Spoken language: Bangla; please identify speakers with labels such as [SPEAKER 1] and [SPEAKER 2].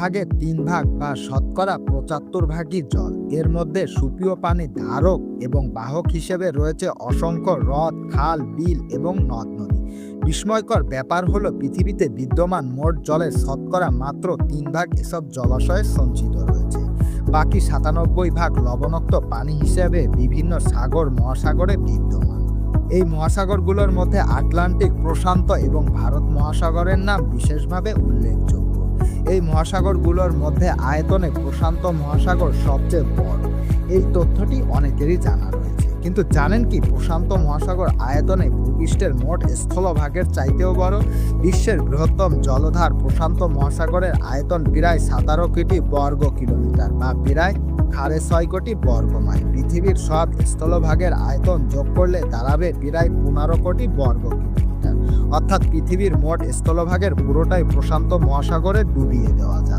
[SPEAKER 1] ভাগের তিন ভাগ বা শতকরা পঁচাত্তর ভাগই জল। এর মধ্যে সুপীয় পানি ধারক এবং বাহক হিসেবে রয়েছে অসংখ্য হ্রদ, খাল, বিল এবং নদ নদী। বিস্ময়কর ব্যাপার হলো পৃথিবীতে বিদ্যমান মোট জলের শতকরা মাত্র তিন ভাগ এসব জলাশয়ে সঞ্চিত রয়েছে। বাকি সাতানব্বই ভাগ লবণাক্ত পানি হিসেবে বিভিন্ন সাগর মহাসাগরে বিদ্যমান। এই মহাসাগরগুলোর মধ্যে আটলান্টিক প্রশান্ত এবং ভারত মহাসাগরের নাম বিশেষভাবে উল্লেখযোগ্য এই মহাসাগরগুলোর মধ্যে আয়তনে প্রশান্ত মহাসাগর সবচেয়ে বড়। এই তথ্যটি অনেকেরই জানা রয়েছে। কিন্তু জানেন কি প্রশান্ত মহাসাগর আয়তনে ভূপৃষ্ঠের মোট স্থলভাগের চাইতেও বড়? বিশ্বের বৃহত্তম জলধার প্রশান্ত মহাসাগরের আয়তন প্রায় সতেরো কোটি বর্গ কিলোমিটার বা প্রায় সাড়ে ছয় কোটি বর্গ মাইল। পৃথিবীর সব স্থলভাগের আয়তন যোগ করলে দাঁড়াবে প্রায় পনেরো কোটি বর্গ অর্থাৎ পৃথিবীর মোট স্থলভাগের পুরোটাই প্রশান্ত মহাসাগরে ডুবিয়ে দেওয়া যায়